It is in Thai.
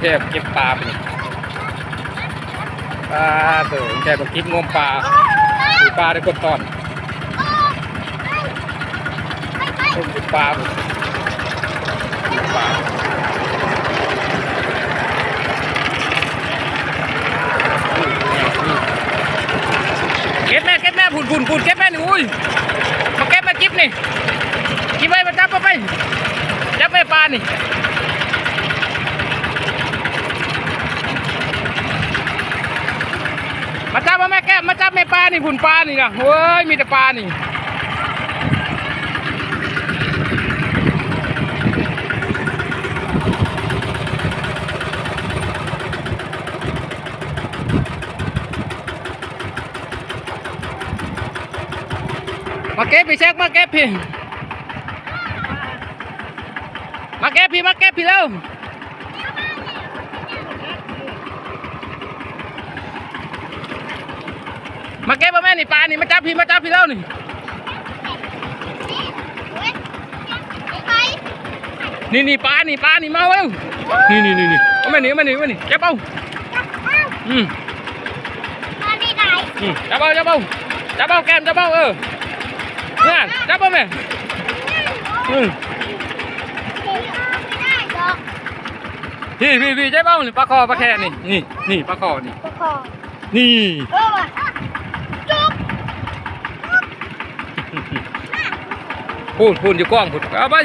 แค่เก็บปลาไปนี่ปลาเต๋อแค่มากิบงมปลาถือปลาได้กดตอนต้มถือปลาไปปลาเก็บแม่เก็บแม่ผุนผุนผุนเก็บแม่หนูอุ้ยมาเก็บมากิบนี่กิบไว้มาจับไปจับแม่ปลานี่ มาจับมา แม่แก้าจับแม่ปลานี่ผุนปลานี่นะเฮ้ยมีแต่ปลานี่มาเก็บพี่แซกมาเก็บพี่มาเก็บพี่มาเก็บพี่เร็ว มาเก็บมาแม่นี่ปลานี่มาจับพี่มาจับพี่แล้วนี่นี่นี่ปลานี่ปลานี่มาเร็วนี่นี่นี่นี่เอาแม่นี่เอาแม่นี่เอาแม่นี่จับเอาอืมอืมจับเอาจับเอาจับเอาแก้มจับเอาเออเนี่ยจับเอาแม่อืมพี่พี่พี่จับเอานี่ปลาคอปลาแค่นี่นี่นี่ปลาคอนี่นี่ พูดพูดอยู่กล้องพูดเอาไป